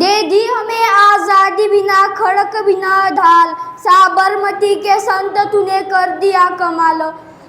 दे दी हमें आजादी बिना खड़क बिना ढाल। साबरमती के संत तूने कर दिया कमाल।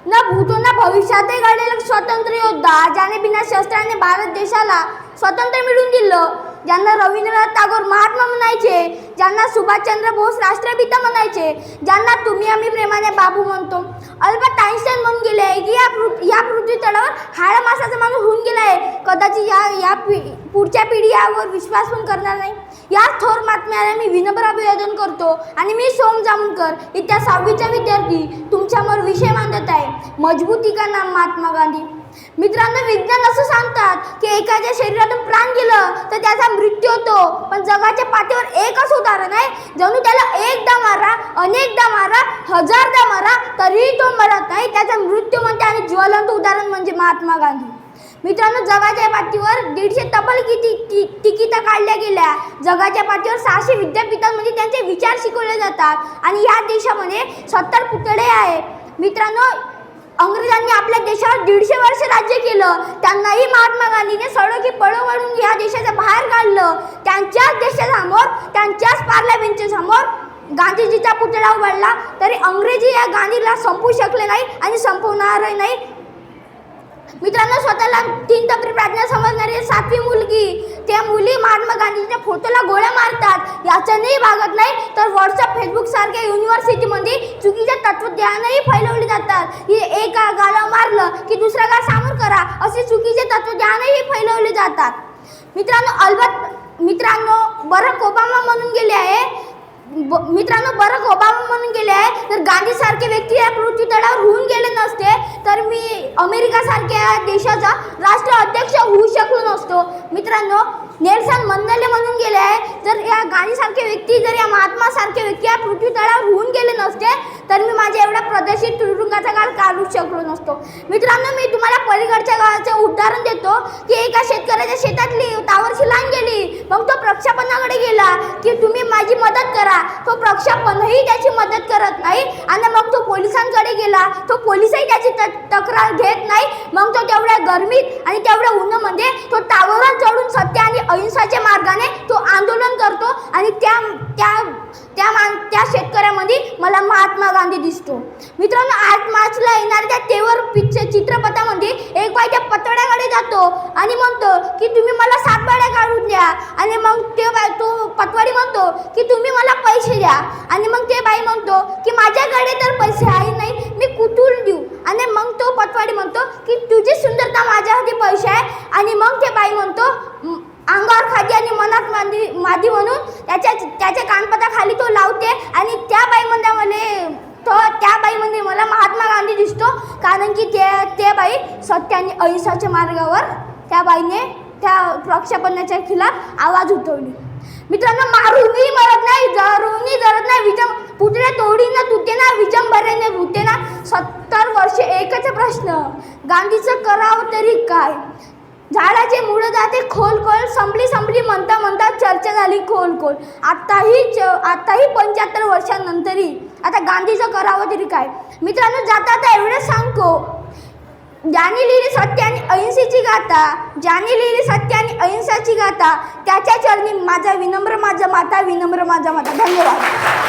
न भूतो ना भविष्यातही घडलेलं स्वतंत्र योद्धा ज्याने हो। बिना शस्त्राने भारत देशाला स्वतंत्र मिळवून दिलं। ज्यांना रवींद्रनाथ टागोर महात्मा म्हणायचे ज्यांना सुभाषचंद्र बोस राष्ट्रपिता म्हणायचे ज्यांना तुम्ही आम्ही प्रेमाने बाबू म्हणतो। अल्बर्ट आईन्स्टाईन म्हणून गेले की या पृथ्वी या पृथ्वी तळावर हाडा मासाचा माणूस होऊन गेला आहे. कदाचित या या पि पुढच्या पिढी यावर विश्वास पण करणार नाही. या थोर बातम्याला मी विनम्र अभिवादन करतो आणि मी सोम जामकर इत्या सहावीचा विद्यार्थी तुमच्यावर विषय मांडत आहे. मजबूती का नाम महात्मा गांधी. मित्रांनो विज्ञान असं सांगतात की एखाद्या शरीरातून प्राण गेलं तर त्याचा मृत्यू होतो. पण जगाच्या पाठीवर एकच उदाहरण आहे. जणू त्याला एकदा मारा अनेकदा मारा हजारदा मारा तरीही तो मरत नाही. त्याचा मृत्यू म्हणते आणि ज्वलंत उदाहरण म्हणजे महात्मा गांधी. मित्रांनो जगाच्या पाठीवर दीडशे तब्बल किती ति- काढल्या गेल्या. जगाच्या पाठीवर सहाशे विद्यापीठांमध्ये म्हणजे त्यांचे विचार शिकवले जातात. आणि या देशामध्ये सत्तर पुतळे आहे मित्रांनो अंग्रेजांनी आपल्या देशावर दीडशे वर्ष राज्य केलं. त्यांनाही महात्मा गांधीने सडकी पळो काढून ह्या देशाच्या बाहेर काढलं. त्यांच्याच देशासमोर त्यांच्याच पार्लमेंटच्या समोर गांधीजीचा पुतळा उभारला तरी अंग्रेजी या गांधीला संपू शकले नाही आणि संपवणारही नाही. मित्रांनो स्वतःला तीन तपरी प्रार्थना समजणारी सातवी मुलगी त्या मुली महात्मा गांधीच्या फोटोला गोळ्या मारतात. याच्यानेही भागत नाही तर व्हॉट्सअप फेसबुक सारख्या युनिव्हर्सिटीमध्ये चुकीचे तत्वज्ञानही फैलवले जातात. हे एक गाला मारलं की दुसरा गाल सामोर करा असे चुकीचे तत्वज्ञानही फैलवले जातात. मित्रांनो अलबत मित्रांनो बराक ओबामा म्हणून गेले आहे. मित्रांनो बराक ओबामा म्हणून गेले आहे. तर गांधीसारखे व्यक्ती या पृथ्वी तळावर होऊन गेले नसते तर मी अमेरिकासारख्या देशाचा राष्ट्र अध्यक्ष होऊ शकलो नसतो. मित्रांनो नेल्सन मंदले म्हणून गेले आहे. जर या गांधीसारखे व्यक्ती जर या महात्मासारखे व्यक्ती या पृथ्वी तळावर होऊन गेले नसते तर मी माझ्या एवढ्या प्रदर्शित तुरुंगाचा काळ काढू शकलो नसतो. मित्रांनो मी तुम्हाला पलीकडच्या गावाचं उदाहरण देतो की एका शेतकऱ्याच्या शेतातली टावरची लाईन गेली. मग तो प्रक्षापनाकडे की तुम्ही माझी मदत करा. तो प्रक्षापणही त्याची मदत करत नाही. आणि मग तो पोलिसांकडे गेला. तो पोलिसही त्याची त- तक्रार घेत नाही. मग तो तेवढ्या गरमीत आणि तेवढ्या उन्हामध्ये तो टावरवर चढून सत्य आणि अहिंसाच्या मार्गाने तो आंदोलन करतो. आणि त्या त्या त्या मान त्या शेतकऱ्यामध्ये मला महात्मा गांधी दिसतो. मित्रांनो आठ मार्चला येणाऱ्या त्या तेवर पिक्चर चित्रपटामध्ये एक बाई त्या पतड्याकडे जातो आणि म्हणतो की तुम्ही मला सातवाड्या काढून द्या. आणि मग ते बाई तो पतवाडी म्हणतो की तुम्ही मला पैसे द्या. आणि मग ते बाई म्हणतो की माझ्याकडे तर पैसे आहे नाही मी कुठून देऊ? आणि मग तो पतवाडी म्हणतो की तुझी सुंदरता माझ्यासाठी पैसे आहे. आणि मग ते बाई म्हणतो अंगावर खादी आणि मनात मादी मादी म्हणून त्याच्या त्याच्या कानपताखाली तो लावते आणि त्या बाईमध्ये मला तो त्या बाईमध्ये मला महात्मा गांधी दिसतो. कारण की ते ते बाई सत्य आणि अहिंसाच्या मार्गावर त्या बाईने त्या प्रक्षेपणाच्या खिलाफ आवाज उठवली. मित्रांनो मारूनही मरत नाही जरूनही जरत नाही विजम पुतळ्या तोडीनं तुटे ना विजंभरेने भूते ना. सत्तर वर्ष एकच प्रश्न. गांधीचं करावं तरी काय? झाडाचे मुळं जाते खोल खोल संपली संपली म्हणता म्हणता चर्चा झाली खोल खोल. आत्ताही च आत्ताही पंच्याहत्तर वर्षांनंतरही आता गांधीचं करावं तरी काय? मित्रांनो जाता आता एवढंच सांगतो. ज्याने लिहिली सत्य आणि अहिंसेची गाथा ज्याने लिहिली सत्य आणि अहिंसाची गाथा त्याच्या चरणी माझा विनम्र माझा माता विनम्र माझा माता. धन्यवाद.